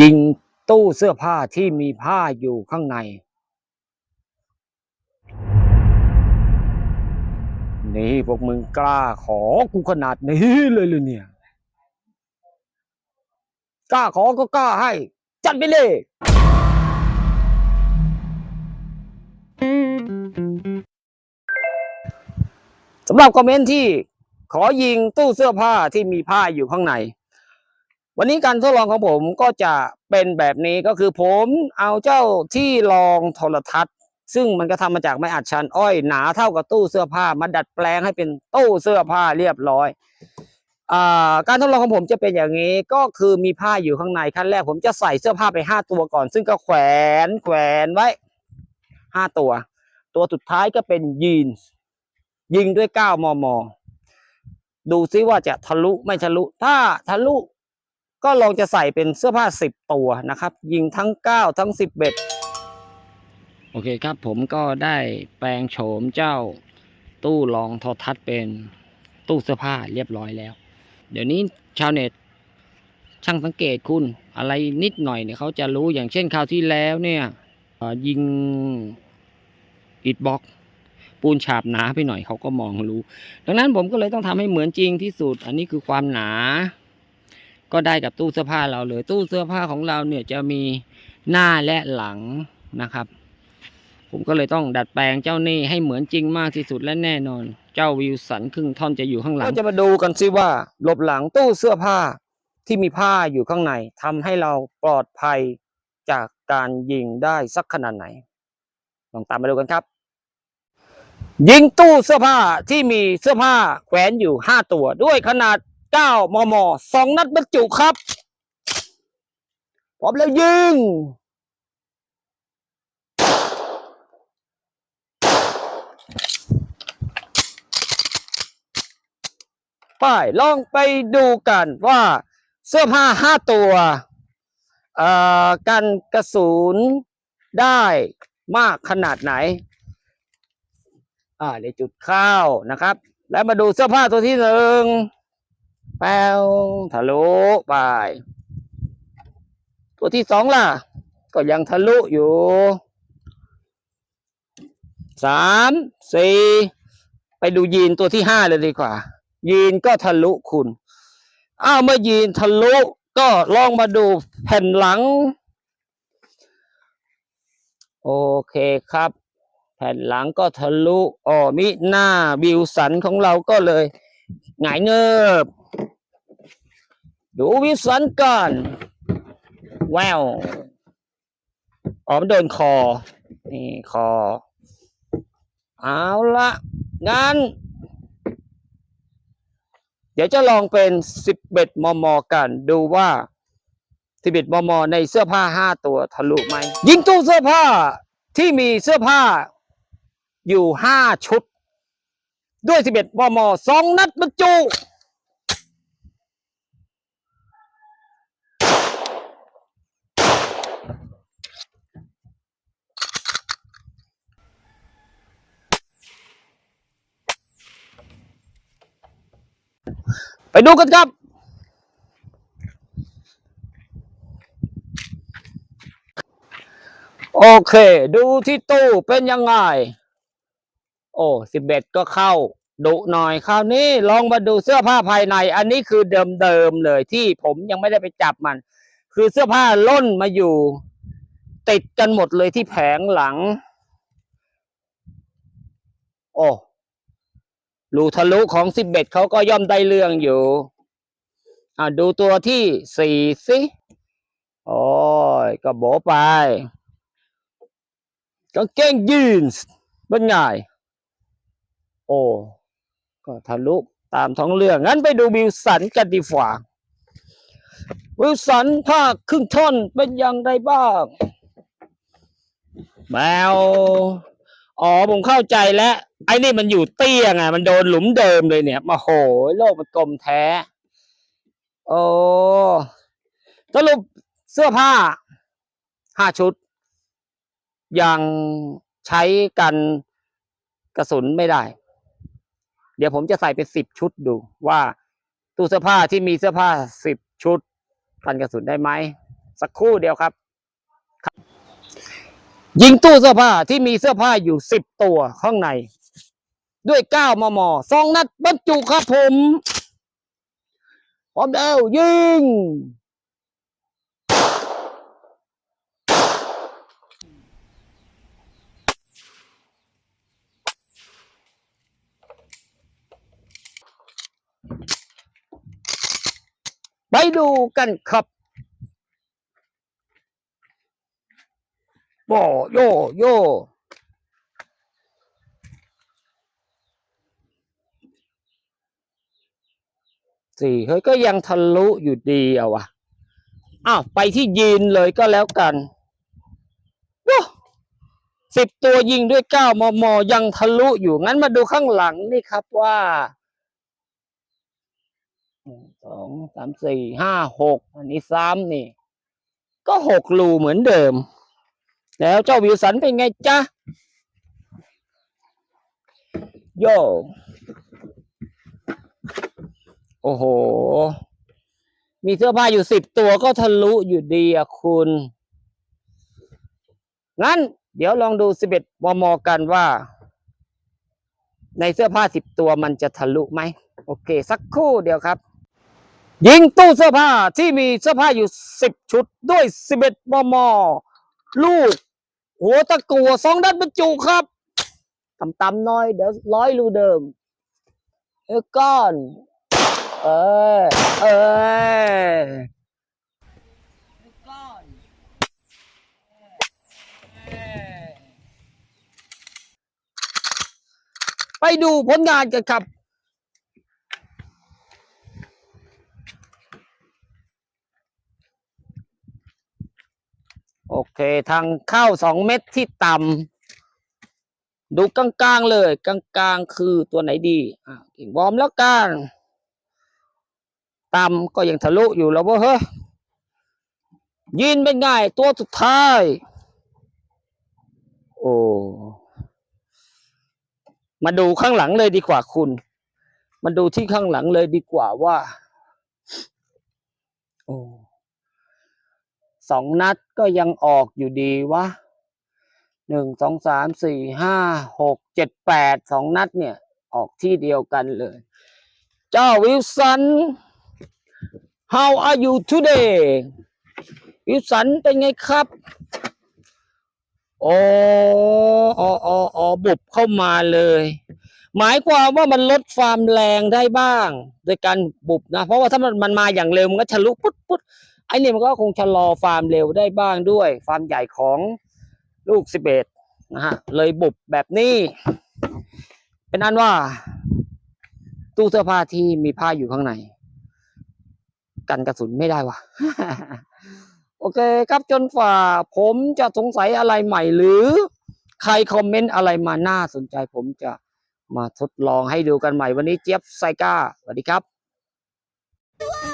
ยิงตู้เสื้อผ้าที่มีผ้าอยู่ข้างใน นี่พวกมึงกล้าขอกูขนาดนี้เลยเลยเนี่ย กล้าขอก็กล้าให้ จัดไปเลยสำหรับคอมเมนต์ที่ขอยิงตู้เสื้อผ้าที่มีผ้าอยู่ข้างใน วันนี้การทดลองของผมก็จะเป็นแบบนี้ก็คือผมเอาเจ้าที่รองโทรทัศน์ ซึ่งมันก็ทำมาจากไม้อัดชันอ้อยหนาเท่ากับตู้เสื้อผ้ามาดัดแปลงให้เป็นตู้เสื้อผ้าเรียบร้อยอการทดลองของผมจะเป็นอย่างนี้ก็คือมีผ้าอยู่ข้างในขั้นแรก ผมจะใส่เสื้อผ้าไปห้าตัวก่อน ซึ่งก็แขวนแขวนไว้ห้าตัว ตัวสุดท้ายก็เป็นยีนยิงด้วย 9 มม ดูซิว่าจะทะลุไม่ทะลุ ถ้าทะลุ ก็ลองจะใส่เป็นเสื้อผ้า 10 ตัวนะครับ ยิงทั้ง 9 ทั้ง10เบ็ดโอเคครับผมก็ได้แปลงโฉมเจ้าตู้รองโทรทัศน์เป็นตู้เสื้อผ้าเรียบร้อยแล้ว เดี๋ยวนี้ชาวเน็ตช่างสังเกตคุณอะไรนิดหน่อยเนี่ยเขาจะรู้อย่างเช่นคราวที่แล้วเนี่ยยิงอิดบ็อก ปูนฉาบหนาไปหน่อยเขาก็มองรู้ ดังนั้นผมก็เลยต้องทำให้เหมือนจริงที่สุด อันนี้คือความหนา ก็ได้กับตู้เสื้อผ้าเราเลย ตู้เสื้อผ้าของเราเนี่ยจะมีหน้าและหลังนะครับ ผมก็เลยต้องดัดแปลงเจ้านี่ให้เหมือนจริงมากที่สุดและแน่นอน เจ้าวิวสันครึ่งท่อนจะอยู่ข้างหลังก็จะมาดูกันซิว่าหลบหลังตู้เสื้อผ้าที่มีผ้าอยู่ข้างในทำให้เราปลอดภัยจากการยิงได้สักขนาดไหนลองตามมาดูกันครับ ยิงตู้เสื้อผ้าที่มีเสื้อผ้าแขวนอยู่ห้าตัวด้วยขนาด 9 มมสองนัดบรรจุครับ พร้อมแล้วยิง ไปลองไปดูกันว่าเสื้อผ้าห้าตัวอ่อกันกระสุนได้มากขนาดไหน อ่าเดี๋ยวจุดข้าวนะครับ แล้วมาดูเสื้อผ้าตัวที่หนึ่ง แปวทะลุไป ตัวที่สองล่ะ ก็ยังทะลุอยู่สามสี่ไปดูยีนตัวที่ห้าเลยดีกว่า ยีนก็ทะลุคุณอ้าวเมื่อยีนทะลุก็ลองมาดูแผ่นหลัง โอเคครับ แผ่นหลังก็ทะลุอ๋อมิหน้าวิวสันของเราก็เลย หงายเงิบ ดูวิสันก่อนแววอ๋อมันโดนคอ นี่คอ เอาละงั้น เดี๋ยวจะลองเป็นสิบเอ็ดมม กันดูว่าสิบเอ็ดมม ในเสื้อผ้าห้าตัวทะลุไหม ยิงตู้เสื้อผ้าที่มีเสื้อผ้าอยู่ห้าชุด ด้วยสิบมมสองนัดบรรจุไปดูกันครับ โอเค ดูที่ตู้เป็นยังไง โอ้สิบเอ็ดก็เข้าดุหน่อยคราวนี้ลองมาดูเสื้อผ้าภายใน อันนี้คือเดิมๆเลยที่ผมยังไม่ได้ไปจับมัน คือเสื้อผ้าล่นมาอยู่ ติดกันหมดเลยที่แผงหลัง โอ้รูทะลุของสิบเอ็ดเขาก็ย่อมได้เรื่องอยู่อ่าดูตัวที่สี่สิโอ้ยก็โบไปกางเกงยีนส์เป็นไง โอ้ก็ทะลุตามท้องเรื่อง งั้นไปดูวิวสันกันดีกว่าวิวสันภาคครึ่งท่อนเป็นอย่างไรบ้าง แมว อ๋อผมเข้าใจแล้ว ไอ้นี่มันอยู่เตี้ยไงมันโดนหลุมเดิมเลยเนี่ยมาโหยโลกมันกลมแท้ โอ้สรุปเสื้อผ้าห้าชุด ยังใช้กันกระสุนไม่ได้ เดี๋ยวผมจะใส่เป็นสิบชุดดูว่าตู้เสื้อผ้าที่มีเสื้อผ้าสิบชุดกันกระสุนได้ไหม สักครู่เดียวครับ ยิงตู้เสื้อผ้าที่มีเสื้อผ้าอยู่สิบตัวข้างใน ด้วยเก้ามมสองนัดบรรจุครับผมพร้อมแล้วยิง ดูกันครับโบโยโยสี่เฮ้ยก็ยังทะลุอยู่ดีเอะวะอ้าวไปที่ยืนเลยก็แล้วกันว้าสิบตัวยิงด้วยเก้ามม ยังทะลุอยู่งั้นมาดูข้างหลังนี่ครับว่า สองสามสี่ห้าหกอันนี้ซ้ำนี่ ก็หกรูเหมือนเดิม แล้วเจ้าวิวสันเป็นไงจ๊ะ โย โอ้โห มีเสื้อผ้าอยู่สิบตัวก็ทะลุอยู่ดีอะคุณ งั้น เดี๋ยวลองดูสิบเอ็ดมมกันว่า ในเสื้อผ้าสิบตัวมันจะทะลุไหม โอเค สักครู่เดียวครับ ยิงตู้เสื้อผ้าที่มีเสื้อผ้าอยู่สิบชุดด้วยสิบเอ็ดมม ลูก หัวตะกัวสองด้านบรรจุครับต่ำๆหน้อยเดี๋ยวร้อยรูเดิมเออก้อน เออเออไปดูผลงานกันครับ เคทางเข้าสองเม็ดที่ต่ำดูกลางๆเลย กลางๆคือตัวไหนดีอะกิ่งบอมแล้วกันต่ำก็ยังทะลุอยู่แล้วว้ยเฮ้ยยินเป็นไง่ายตัวสุดท้าย โอ้มาดูข้างหลังเลยดีกว่าคุณ มาดูที่ข้างหลังเลยดีกว่าว่า โอ้ สองนัดก็ยังออกอยู่ดีวะหนึ่งสองสามสี่ห้าหกเจ็ดแปดสองนัดเนี่ย ออกที่เดียวกันเลย เจ้าวิลสัน how are you today วิลสันเป็นไงครับโอ้อออออบุบเข้ามาเลย หมายความว่ามันลดความแรงได้บ้าง โดยการบุบนะ เพราะว่าถ้ามันมันมาอย่างเร็วมันก็ทะลุปุ๊ดปุ๊ด ไอ้นี่มันก็คงชะลอความเร็วได้บ้างด้วยความใหญ่ของลูกสิบเอ็ดนะฮะ เลยบุบแบบนี้ เป็นอันว่า ตู้เสื้อผ้าที่มีผ้าอยู่ข้างใน กันกระสุนไม่ได้วะโอเคครับจนฝ่าผมจะสงสัยอะไรใหม่หรือใครคอมเมนต์อะไรมาน่าสนใจผมจะมาทดลองให้ดูกันใหม่วันนี้เจี๊ยบไซก้าสวัสดีครับ